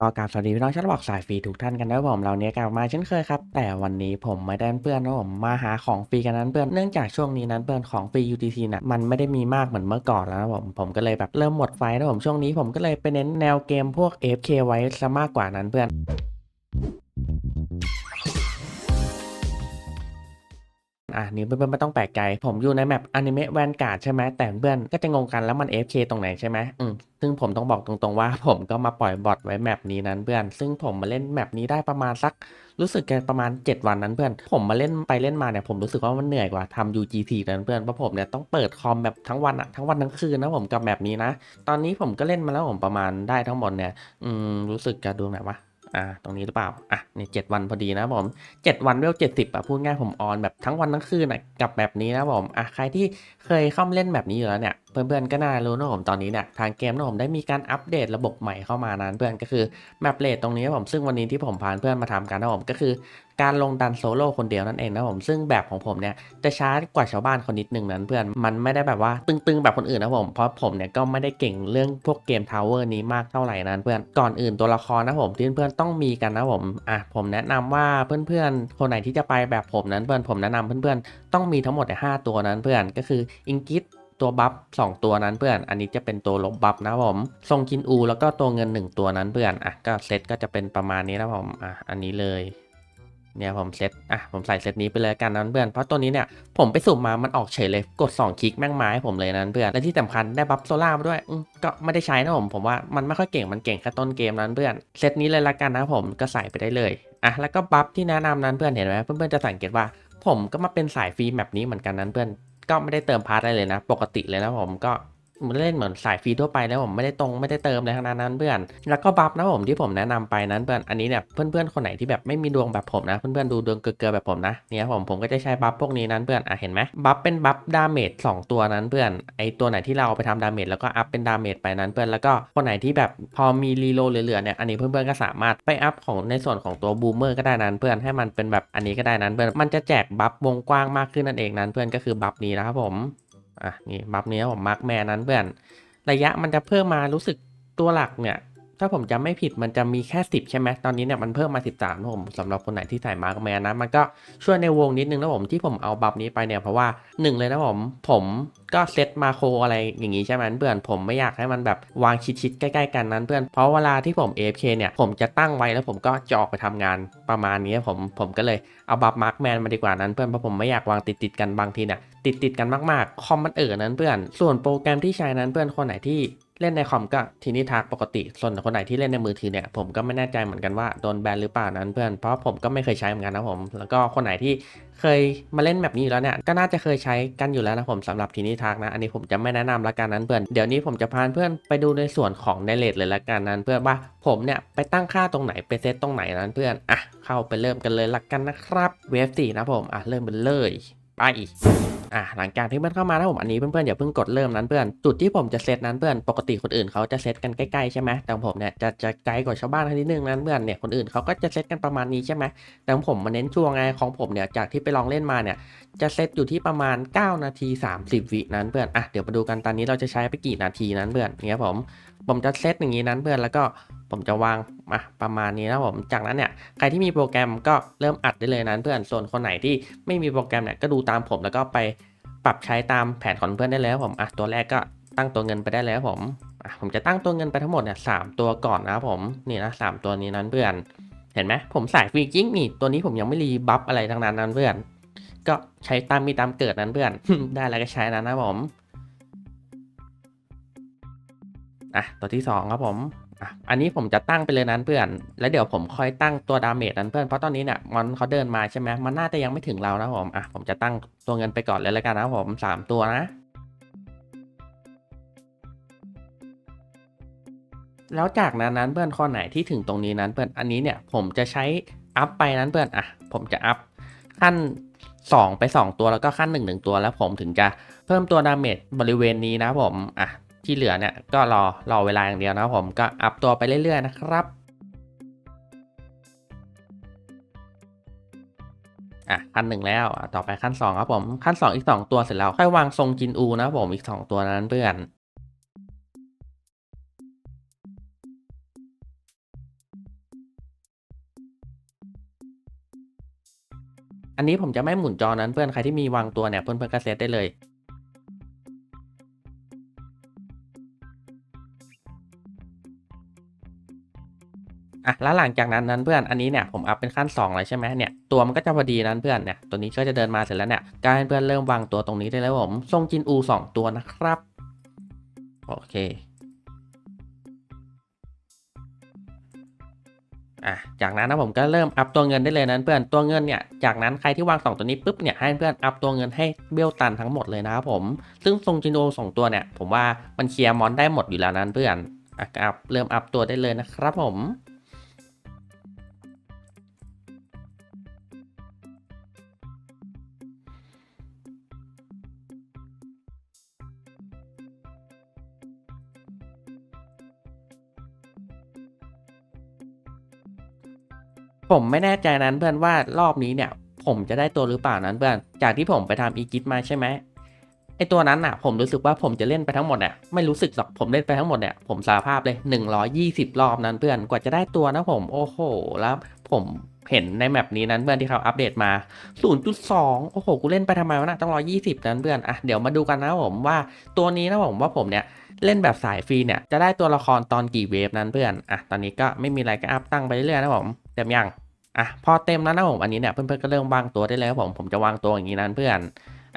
ก็กราบสวัสดีพี่น้องชาวบอกสายฟรีทุกท่านกันนะผมเราเนี้ยกลับมาเช่นเคยครับ แต่วันนี้ผมไม่ได้เพื่อนนะผมมาหาของฟรีกันนั้นเพื่อนเนื่องจากช่วงนี้นั้นเพื่อนของฟรี UTC น่ะมันไม่ได้มีมากเหมือนเมื่อก่อนแล้วนะผมผมก็เลยแบบเริ่มหมดไฟนะผมช่วงนี้ผมก็เลยไปเน้นแนวเกมพวก FK ไว้ซะมากกว่านั้นเพื่อน อะนี่เพื่อนๆไม่ต้องแปลกใจ ผมอยู่ในแมปอนิเมะแวนการ์ดใช่ไหมแต่เพื่อนก็จะงงกันแล้วมัน FK ตรงไหนใช่ไหมอืมซึ่งผมต้องบอกตรงๆว่าผมก็มาปล่อยบอทไว้แมปนี้นั้นเพื่อน ซึ่งผมมาเล่นแมปนี้ได้ประมาณสักรู้สึกแกประมาณ 7 วันนั้นเพื่อน ผมมาเล่นไปเล่นมาเนี่ยผมรู้สึกว่ามันเหนื่อยกว่าทำ UGT นั้นเพื่อนเพราะผมเนี่ยต้องเปิดคอมแบบทั้งวันอะทั้งวันทั้งคืนนะผมกับแมปนี้นะ ตอนนี้ผมก็เล่นมาแล้วผมประมาณได้ทั้งหมดเนี่ยอืมรู้สึกจะดูไหนวะ อ่าตรงนี้หรือเปล่าอะนี่เจ็ดวันพอดีนะผมเจ็ดวันเวลเจ็ดสิบอะพูดง่ายผมออนแบบทั้งวันทั้งคืนอะกับแบบนี้นะผมอะใครที่เคยเข้ามาเล่นแบบนี้อยู่แล้วเนี่ย เพื่อนๆก็น่ารู้นะผมตอนนี้เนี่ยทางเกมนะผมได้มีการอัปเดตระบบใหม่เข้ามานั้นเพื่อนก็คือแมปเลทตรงนี้ผมซึ่งวันนี้ที่ผมพาเพื่อนมาทำกันนะผมก็คือการลงดันโซโล่คนเดียวนั่นเองนะผมซึ่งแบบของผมเนี่ยจะช้ากว่าชาวบ้านคนนิดนึงนั้นเพื่อนมันไม่ได้แบบว่าตึงๆแบบคนอื่นนะผมเพราะผมเนี่ยก็ไม่ได้เก่งเรื่องพวกเกมทาวเวอร์นี้มากเท่าไหร่นั้นเพื่อนก่อนอื่นตัวละครนะผมที่เพื่อนๆต้องมีกันนะผมอะผมแนะนำว่าเพื่อนๆคนไหนที่จะไปแบบผมนั้นเพื่อนผมแนะนำเพื่อนๆต้องมีทั้งหมดห้าตัวนั้นเพื่อนก็คืออิงกิ ตัวบัฟสองตัวนั้นเพื่อน อันนี้จะเป็นตัวลบบัฟนะผมทรงจินอูแล้วก็ตัวเงินหนึ่งตัวนั้นเพื่อนอะก็เซตก็จะเป็นประมาณนี้นะผมอะอันนี้เลยเนี่ยผมเซตอะผมใส่เซตนี้ไปเลยกันนั้นเพื่อนเพราะตัวนี้เนี่ยผมไปสุ่มมามันออกเฉยเลยกด 2 คลิกแม่งไม้ผมเลยนั้นเพื่อนและที่สำคัญได้บัฟโซล่ามาด้วยก็ไม่ได้ใช้นะผมผมว่ามันไม่ค่อยเก่งมันเก่งแค่ต้นเกมนั้นเพื่อนเซตนี้เลยละกันนะผมก็ใส่ไปได้เลยอะแล้วก็บัฟที่แนะนำนั้นเพื่อนเห็นไหมเพื่อนๆจะสังเกตว่า ผมก็มาเป็นสายฟรีแบบนี้เหมือนกันนั้นเพื่อน ก็ไม่ได้เติมพาร์ทอะไรเลยนะ ปกติเลยนะผมก็ เล่นเหมือนสายฟรีทั่วไปแล้วผมไม่ได้ตรงไม่ได้เติมอะไรทั้งนั้นนั้นเพื่อน แล้วก็บัฟนะผมที่ผมแนะนำไปนั้นเพื่อนอันนี้เนี่ยเพื่อนๆคนไหนที่แบบไม่มีดวงแบบผมนะ เพื่อนๆดูดวงเกลือแบบผมนะเนี่ยผมผมก็จะใช้บัฟพวกนี้นั้นเพื่อนอะเห็นไหมบัฟเป็นบัฟดาเมจสองตัวนั้นเพื่อนไอตัวไหนที่เราเอาไปทำดาเมจแล้วก็อัพเป็นดาเมจไปนั้นเพื่อนแล้วก็คนไหนที่แบบพอมีรีโลเหลือๆเนี่ยอันนี้เพื่อนๆก็สามารถไปอัพของในส่วนของตัวบูมเมอร์ก็ได้นั้นเพื่อนให้มันเป็นแบบอันนี้ก็ได้นั้นเพื่อนมันจะแจกบัฟวงกว้างมากขึ้นนั่นเองนั้นเพื่อนก็คือบัฟนี้นะครับผม อะนี่บัฟนี้ผมมาร์กแมนนั้นเพื่อน ระยะมันจะเพิ่มมารู้สึกตัวหลักเนี่ย ถ้าผมจำไม่ผิดมันจะมีแค่ 10 ใช่ไหมตอนนี้เนี่ยมันเพิ่มมา 13นะผมสำหรับคนไหนที่ใส่มาร์กแมนนะ มันก็ช่วยในวงนิดนึงนะผมที่ผมเอาบัฟนี้ไปเนี่ยเพราะว่าหนึ่งเลยนะผม ผมก็เซตมาโครอะไรอย่างงี้ใช่ไหมเพื่อนผมไม่อยากให้มันแบบวางชิดๆใกล้ๆกันนั้นเพื่อนเพราะเวลาที่ผม AFK เนี่ยผมจะตั้งไว้แล้วผมก็จะออกไปทำงานประมาณนี้ผมผมก็เลยเอาบัฟมาร์กแมนมาดีกว่านั้นเพื่อนเพราะผมไม่อยากวางติดๆกันบางทีเนี่ยติดติดๆกันมากๆคอมมันเอ่อนั้นเพื่อน ส่วนโปรแกรมที่ใช้นั้นเพื่อนคนไหนที่ เล่นในคอมก็ทีนี้ทักปกติ ส่วนคนไหนที่เล่นในมือถือเนี่ยผมก็ไม่แน่ใจเหมือนกันว่าโดนแบนหรือเปล่านั้นเพื่อนเพราะผมก็ไม่เคยใช้เหมือนกันนะผม แล้วก็คนไหนที่เคยมาเล่นแบบนี้อยู่แล้วเนี่ยก็น่าจะเคยใช้กันอยู่แล้วนะผมสำหรับทีนี้ทักนะ อันนี้ผมจะไม่แนะนำละกันนั้นเพื่อนเดี๋ยวนี้ผมจะพาเพื่อนไปดูในส่วนของในเลทเลยละกันนั้น เพื่อนว่าผมเนี่ยไปตั้งค่าตรงไหนไปเซตตรงไหนนั้นเพื่อนอะเข้าไปเริ่มกันเลยละกันนะครับเวฟสี่นะผมอะเริ่มกันเลยไป อะหลังจากที่เพื่อนเข้ามานะผมอันนี้เพื่อนๆอย่าเพิ่งกดเริ่มนั้นเพื่อนจุดที่ผมจะเซตนั้นเพื่อนปกติคนอื่นเขาจะเซตกันใกล้ๆใช่ไหมแต่ผมเนี่ยจะจะไกลกว่าชาวบ้านนิดนึงนั้นเพื่อนเนี่ยคนอื่นเขาก็จะเซตกันประมาณนี้ใช่ไหมแต่ผมมาเน้นช่วงไงของผมเนี่ยจากที่ไปลองเล่นมาเนี่ยจะเซตอยู่ที่ประมาณ 9 นาที 30 วินั้นเพื่อนอะเดี๋ยวมาดูกันตอนนี้เราจะใช้ไปกี่นาทีนั้นเพื่อนเนี่ยผม ผมจะเซตอย่างนี้นั้นเพื่อนแล้วก็ผมจะวางมาประมาณนี้นะผมจากนั้นเนี่ยใครที่มีโปรแกรมก็เริ่มอัดได้เลยนั้นเพื่อนส่วนคนไหนที่ไม่มีโปรแกรมเนี่ยก็ดูตามผมแล้วก็ไปปรับใช้ตามแผนของเพื่อนได้แล้วผมอะตัวแรกก็ตั้งตัวเงินไปได้แล้วผมอะผมจะตั้งตัวเงินไปทั้งหมดเนี่ยสามตัวก่อนนะครับผมนี่นะสามตัวนี้นั้นเพื่อน เห็นไหมผมใสายฟรีจริงนี่ตัวนี้ผมยังไม่รีบัฟอะไรทั้งนั้นนั้นเพื่อน ก็ใช้ตามมีตามเกิดนั้นเพื่อนได้แล้วก็ใช้นั้นนะผม อะตัวที่สองครับผมอะอันนี้ผมจะตั้งไปเลยนั้นเพื่อน แล้วเดี๋ยวผมค่อยตั้งตัวดาเมจนั้นเพื่อนเพราะตอนนี้เนี่ยมันเขาเดินมาใช่ไหมมันน่าจะยังไม่ถึงเรานะผมอะผมจะตั้งตัวเงินไปก่อนเลยแล้วกันนะผมสามตัวนะแล้วจากนั้นนั้นเพื่อนข้อไหนที่ถึงตรงนี้นั้นเพื่อนอันนี้เนี่ยผมจะใช้อัพไปนั้นเพื่อนอะผมจะอัพขั้น 2 ไป 2 ตัวแล้วก็ขั้น 1 1 ตัวแล้วผมถึงจะเพิ่มตัวดาเมจบริเวณนี้นะผมอะ ที่เหลือเนี่ยก็รอรอเวลาอย่างเดียวนะผมก็อัพตัวไปเรื่อยๆนะครับอะขั้นหนึ่งแล้วต่อไปขั้น 2 ครับผมขั้น 2 อีก 2 ตัวเสร็จแล้วค่อยวางทรงจินอูนะผมอีก 2 ตัวนั้นเพื่อนอันนี้ผมจะไม่หมุนจอนั้นเพื่อนใครที่มีวางตัวเนี่ยเพื่อนเพื่อนก็เซตได้เลย อะแล้วหลังจากนั้นนั้นเพื่อนอันนี้เนี่ยผมอัพเป็นขั้น2เลยใช่ไหมเนี่ยตัวมันก็จะพอดีนั้นเพื่อนเนี่ยตัวนี้ก็จะเดินมาเสร็จแล้วเนี่ยการเพื่อนเริ่มวางตัวตรงนี้ได้แล้วผมทรงจินอู 2 ตัวนะครับโอเคอะจากนั้นนะผมก็เริ่มอัพตัวเงินได้เลยนั้นเพื่อนตัวเงินเนี่ยจากนั้นใครที่วาง 2 ตัวนี้ปุ๊บเนี่ยให้เพื่อนอัพตัวเงินให้เบลตันทั้งหมดเลยนะครับผมซึ่งทรงจินอูสองตัวเนี่ยผมว่ามันเคลียร์มอนได้หมดอยู่แล้วนั้นเพื่อนอะอัพเริ่มอัพตัวได้เลยนะครับผม ผมไม่แน่ใจนั้นเพื่อนว่ารอบนี้เนี่ย ผมจะได้ตัวหรือเปล่านั้นเพื่อน จากที่ผมไปทำอีกิทมาใช่ไหมไอตัวนั้นอะ ผมรู้สึกว่าผมจะเล่นไปทั้งหมดเนี่ยไม่รู้สึกหรอกผมเล่นไปทั้งหมดเนี่ยผมสารภาพเลย 120 รอบนั้นเพื่อนกว่าจะได้ตัวนะผมโอ้โห แล้วผมเห็นในแมปนี้นั้นเพื่อนที่เขาอัปเดตมา 0.2 โอ้โห กูเล่นไปทำไมวะนะต้อง120 นั้นเพื่อน อะ เดี๋ยวมาดูกันนะผมว่าตัวนี้นะผมว่าผมเนี่ยเล่นแบบสายฟรีเนี่ยจะได้ตัวละครตอนกี่เวฟนั้นเพื่อน อะ ตอนนี้ก็ไม่มีอะไรก็อัพตั้งไปเรื่อยๆนะผม เต็มยังอะพอเต็มแล้วนะผมอันนี้เนี่ยเพื่อนๆก็เริ่มวางตัวได้แล้วผมผมจะวางตัวอย่างนี้นั้นเพื่อน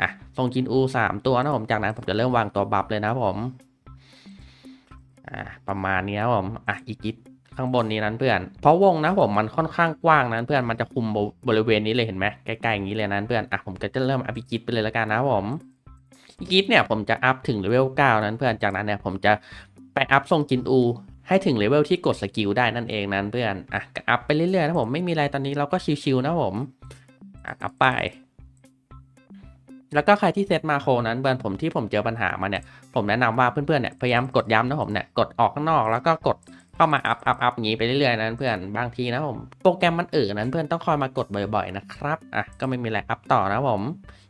อะทรงจินอูสามตัวนะผมจากนั้นผมจะเริ่มวางตัวบัฟเลยนะผมอะประมาณนี้นะผมอะอีกิทข้างบนนี้นั้นเพื่อน เพราะวงนะผมมันค่อนข้างกว้างนั้นเพื่อนมันจะคุมบริเวณนี้เลยเห็นไหมใกล้ๆอย่างนี้เลยนั้นเพื่อนอะผมก็จะเริ่มอภิกิทไปเลยล้วกันนะผมอีกิทเนี่ยผมจะอัพถึงเลเวล9นั้นเพื่อนจากนั้นเนี่ยผมจะไปอัพทรงจินอู ให้ถึงเลเวลที่กดสกิลได้นั่นเองนั้นเพื่อน อะก็อัพไปเรื่อยๆนะผมไม่มีอะไรตอนนี้เราก็ชิวๆนะผมอะอัพไป แล้วก็ใครที่เซตมาโคนั้นเพื่อนผมที่ผมเจอปัญหามาเนี่ย ผมแนะนำว่าเพื่อนๆเนี่ยพยายามกดย้ำนะผมเนี่ยกดออกข้างนอกแล้วก็กดเข้ามาอัพอัพอัพอย่างนี้ไปเรื่อยๆนั้นเพื่อนบางทีนะผมโปรแกรมมันเอ่อนั้นเพื่อนต้องคอยมากดบ่อยๆนะครับอะก็ไม่มีอะไรอัพต่อนะผม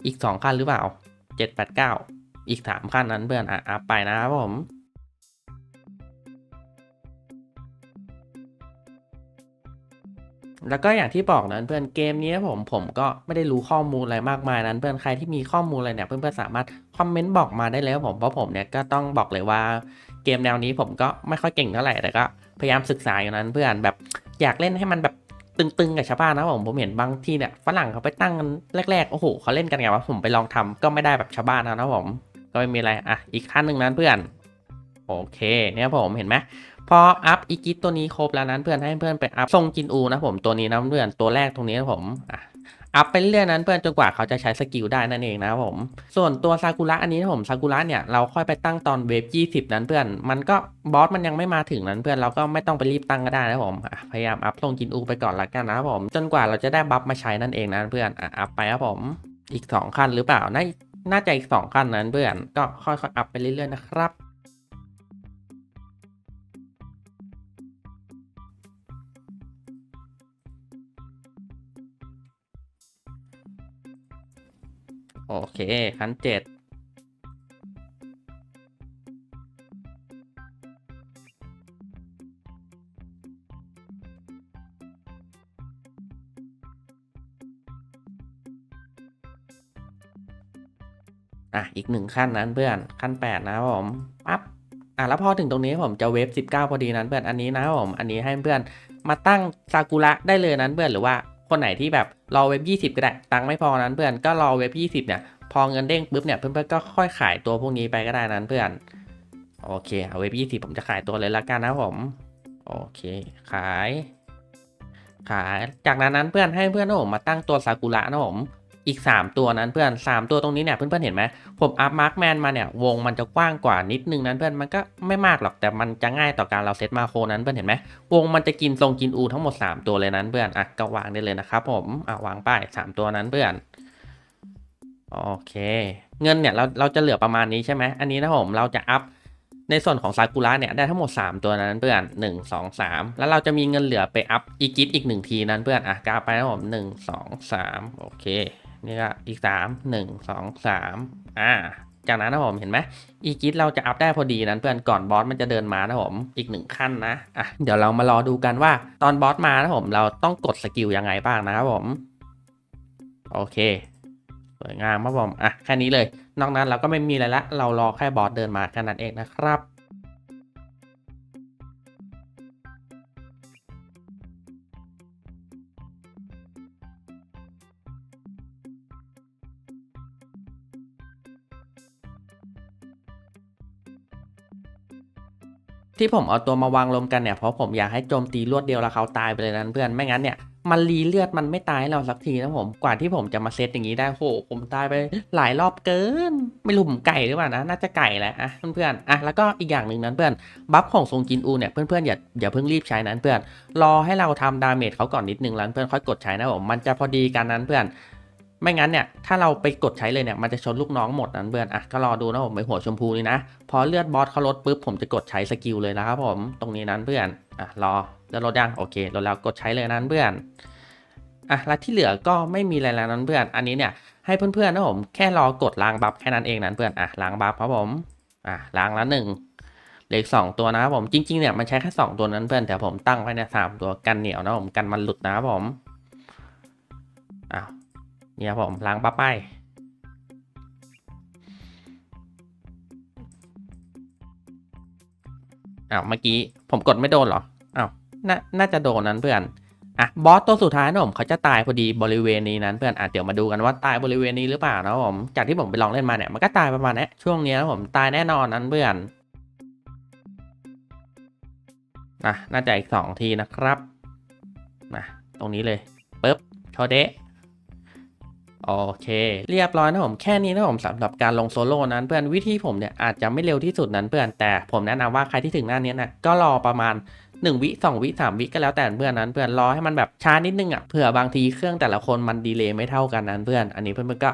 อีก 2 ขั้นหรือเปล่า 7 8 9 อีก 3 ขั้นนั้นเพื่อนอะอัพไปนะครับผม แล้วก็อย่างที่บอกนั้นเพื่อนเกมนี้ผมผมก็ไม่ได้รู้ข้อมูลอะไรมากมายนั้นเพื่อนใครที่มีข้อมูลอะไรเนี่ยเพื่อนๆสามารถคอมเมนต์บอกมาได้แล้วผมเพราะผมเนี่ยก็ต้องบอกเลยว่าเกมแนวนี้ผมก็ไม่ค่อยเก่งเท่าไหร่แต่ก็พยายามศึกษาอยู่นั้นเพื่อนแบบอยากเล่นให้มันแบบตึงๆกับชาวบ้านนะผมผมเห็นบางที่เนี่ยฝรั่งเขาไปตั้งกันแรกๆโอ้โหเขาเล่นกันไงวะผมไปลองทำก็ไม่ได้แบบชาวบ้านนะนะผมก็ไม่มีอะไรอะอีกขั้นหนึ่งนั้นเพื่อนโอเคเนี่ยผมเห็นไหม พออัพอีกิตตัวนี้ครบแล้วนั้นเพื่อนให้เพื่อนไปอัพทรงจินอูนะผมตัวนี้นะเพื่อนตัวแรกตรงนี้นะผมอะอัพไปเรื่อยนั้นเพื่อนจนกว่าเขาจะใช้สกิลได้นั่นเองนะผม ส่วนตัวซากุระอันนี้นะผมซากุระเนี่ยเราค่อยไปตั้งตอนเวฟ20 นั้นเพื่อน มันก็บอสมันยังไม่มาถึงนั้นเพื่อนเราก็ไม่ต้องไปรีบตั้งก็ได้นะผมพยายามอัพทรงจินอูไปก่อนละกันนะผมจนกว่าเราจะได้บัฟมาใช้นั่นเองนะเพื่อนอะอัพไปครับผมอีกสองขั้นหรือเปล่าน่าน่าจะอีกสองขั้นนั้นเพื่อนก็ค่อยๆอัพไปเรื่อยๆนะครับ โอเคขั้นเจ็ดอะ อีกหนึ่งขั้นนั้นเพื่อน ขั้นแปดนะผมปั๊บอะแล้วพอถึงตรงนี้ผมจะเวฟ19 พอดีนั้นเพื่อนอันนี้นะผมอันนี้ให้เพื่อนมาตั้งซากุระได้เลยนั้นเพื่อนหรือว่า คนไหนที่แบบรอเว็บ 20 ก็ได้ ตังค์ไม่พอนั้นเพื่อนก็รอเว็บ 20 เนี่ย พอเงินเด้งปุ๊บเนี่ยเพื่อนๆก็ค่อยขายตัวพวกนี้ไปก็ได้นั้นเพื่อน โอเคเอาเว็บ 20 ผมจะขายตัวเลยละกันนะผม โอเค ขาย ขาย จากนั้นนั้นเพื่อนให้เพื่อนนะผมมาตั้งตัวซากุระนะผม อีก 3 ตัวนั้นเพื่อน 3 ตัวตรงนี้เนี่ยเพื่อนๆเห็นไหมผมอัพมาร์คแมนมาเนี่ยวงมันจะกว้างกว่านิดนึงนั้นเพื่อนมันก็ไม่มากหรอกแต่มันจะง่ายต่อการเราเซตมาโครนั้นเพื่อนเห็นไหมวงมันจะกินทรงกินอูทั้งหมด 3 ตัวเลยนั้นเพื่อนอะก็วางได้เลยนะครับผมอะวางป้าย3ตัวนั้นเพื่อนโอเค เงินเนี่ยเราเราจะเหลือประมาณนี้ใช่ไหมอันนี้นะผมเราจะอัพในส่วนของซากุระเนี่ยได้ทั้งหมด 3 ตัวนั้นเพื่อน 1 2 3 แล้วเราจะมีเงินเหลือไปอัพอีกิทอีก 1 ทีนั้นเพื่อนอะกาไปนะผม 1 2 3 โอเค นี่ก็อีกสามหนึ่งสองสามอ่าจากนั้นนะผมเห็นไหมอีกิทเราจะอัพได้พอดีนั้นเพื่อนก่อนบอสมันจะเดินมานะผมอีกหนึ่งขั้นนะอะเดี๋ยวเรามารอดูกันว่าตอนบอสมานะผมเราต้องกดสกิลยังไงบ้างนะครับผมโอเคสวยงามครับผมอะแค่นี้เลย นอกนั้นเราก็ไม่มีอะไรละ เรารอแค่บอสเดินมาแค่นั้นเองนะครับ ที่ผมเอาตัวมาวางรวมกันเนี่ยเพราะผมอยากให้โจมตีรวดเดียวแล้วเขาตายไปเลยนั้นเพื่อนไม่งั้นเนี่ยมันรีเลือดมันไม่ตายให้เราสักทีนะผมกว่าที่ผมจะมาเซตอย่างนี้ได้โหผมตายไปหลายรอบเกิน ไม่รู้ผมไก่หรือเปล่านะน่าจะไก่แหละอะเพื่อนๆอะแล้วก็อีกอย่างหนึ่งนั้นเพื่อนบัฟของซงจินอูเนี่ยเพื่อนๆอย่าอย่าเพิ่งรีบใช้นั้นเพื่อนรอให้เราทำดาเมจเขาก่อนนิดนึงแล้วเพื่อนค่อยกดใช้นะผมมันจะพอดีกันนั้นเพื่อน ไม่งั้นเนี่ยถ้าเราไปกดใช้เลยเนี่ยมันจะชนลูกน้องหมดนั้นเพื่อนอะก็รอดูนะผมไปหัวชมพูนี่นะ พอเลือดบอสเขาลดปุ๊บผมจะกดใช้สกิลเลยนะครับผมตรงนี้นั้นเพื่อนอะรอเลือดลดยังโอเคลดแล้วกดใช้เลยนั้นเพื่อนอะแล้วที่เหลือก็ไม่มีอะไรแล้วนั้นเพื่อน อันนี้เนี่ยให้เพื่อนๆนะผมแค่รอกดล้างบัฟแค่นั้นเองนั้นเพื่อนอะล้างบัฟครับผมอะล้างแล้วหนึ่งเหลืออกสองตัวนะครับผมจริงๆเนี่ยมันใช้แค่สองตัวนั้นเพื่อนแต่ผมตั้งไว้เนี่ยสามตัวกันเหนียวนะผมกันมันหลุดนะครับผม เนี่ยผมล้างปั๊บไป อ้าว เมื่อกี้ผมกดไม่โดนเหรอ อ้าว น่า น่าจะโดนนั้นเพื่อน อะ บอสตัวสุดท้ายนะผมเขาจะตายพอดีบริเวณนี้นั้นเพื่อน อะ เดี๋ยวมาดูกันว่าตายบริเวณนี้หรือเปล่านะผม จากที่ผมไปลองเล่นมาเนี่ย มันก็ตายประมาณนี้ช่วงนี้นะผมตายแน่นอนนั้นเพื่อน อะ น่าจะอีกสองทีนะครับนะตรงนี้เลยปึ๊บโชเดะ โอเค เรียบร้อยนะผมแค่นี้นะผมสำหรับการลงโซโล่นั้นเพื่อนวิธีผมเนี่ยอาจจะไม่เร็วที่สุดนั้นเพื่อนแต่ผมแนะนำว่าใครที่ถึงหน้านี้นะก็รอประมาณ1วิ2วิ3วิก็แล้วแต่เพื่อนนั้นเพื่อนรอให้มันแบบช้านิดนึงอะเผื่อบางทีเครื่องแต่ละคนมันดีเลย์ไม่เท่ากันนั้นเพื่อน อันนี้เพื่อนๆก็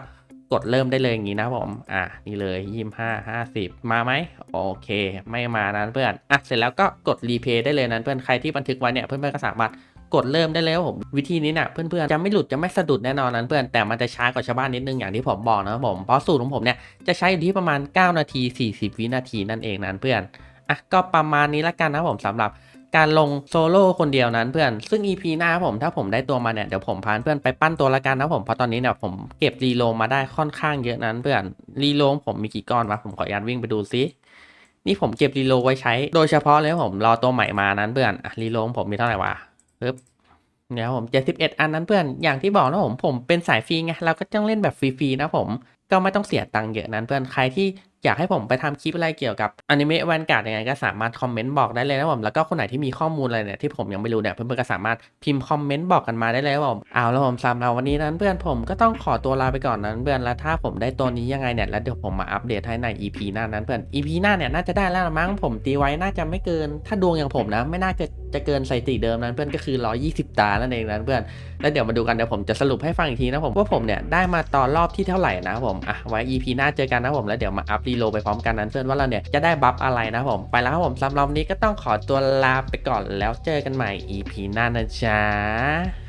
กดเริ่มได้เลยอย่างนี้นะผม อะนี่เลยยี่ห้าห้าสิบมาไหมโอเค ไม่มานั้นเพื่อน อะเสร็จแล้วก็กดรีเพย์ได้เลยนั้นเพื่อนใครที่บันทึกไว้เนี่ยเพื่อนๆก็สามารถ กดเริ่มได้เลยครับผมวิธีนี้นะเพื่อนๆจะไม่หลุดจะไม่สะดุดแน่นอนนั้นเพื่อนแต่มันจะช้ากว่าชาวบ้านนิดนึงอย่างที่ผมบอกนะครับผมเพราะสูตรของผมเนี่ยจะใช้อยู่ที่ประมาณ 9 นาที 40 วินาทีนั่นเองนั้นเพื่อนอะก็ประมาณนี้ละกันนะผมสำหรับการลงโซโล่คนเดียวนั้นเพื่อน ซึ่ง EP หน้าครับผมถ้าผมได้ตัวมาเนี่ย เดี๋ยวผมพาเพื่อนไปปั้นตัวละกันนะผม เพราะตอนนี้เนี่ยผมเก็บรีโลมาได้ค่อนข้างเยอะนั้นเพื่อน รีโลผมมีกี่ก้อนวะผมขออนุญาตวิ่งไปดูซิ นี่ผมเก็บรีโลไว้ใช้ โดยเฉพาะเลยผมรอตัวใหม่มานั้นเพื่อนอรีโลผมมีเท่าไหร่วะ ปึ๊บเนี่ยผม71อันนั้นเพื่อนอย่างที่บอกนะผมผมเป็นสายฟรีไงเราก็ต้องเล่นแบบฟรีๆนะผมก็ไม่ต้องเสียตังค์เยอะนั้นเพื่อนใครที่อยากให้ผมไปทำคลิปอะไรเกี่ยวกับอนิเมะแวนการ์ดยังไงก็สามารถคอมเมนต์บอกได้เลยนะผมแล้วก็คนไหนที่มีข้อมูลอะไรเนี่ยที่ผมยังไม่รู้เนี่ยเพื่อนๆก็สามารถพิมพ์คอมเมนต์บอกกันมาได้เลยนะผมเอาแล้วผมสำหรับวันนี้นั้นเพื่อนผมก็ต้องขอตัวลาไปก่อนนั้นเพื่อนแล้วถ้าผมได้ตัวนี้ยังไงเนี่ยแล้วเดี๋ยวผมมาอัปเดตให้ใน EP หน้านั้นเพื่อน EP หน้าเนี่ยน่าจะได้แล้วมั้งผมตีไว้น่าจะไม่เกิน ถ้าดวงอย่างผมนะไม่น่าจะ จะเกินสถิติเดิมนั้นเพื่อนก็คือ 120 ตานั่นเองนั้นเพื่อน แล้วเดี๋ยวมาดูกันเดี๋ยวผมจะสรุปให้ฟังอีกทีนะผมว่าผมเนี่ยได้มาตอนรอบที่เท่าไหร่นะผมอะไว้ EP หน้าเจอกันนะผมแล้วเดี๋ยวมาอัพรีโลไปพร้อมกันนั้นเพื่อนว่าเราเนี่ยจะได้บัฟอะไรนะผมไปแล้วครับผมสำหรับนี้ก็ต้องขอตัวลาไปก่อนแล้วเจอกันใหม่ EP หน้านะจ๊ะ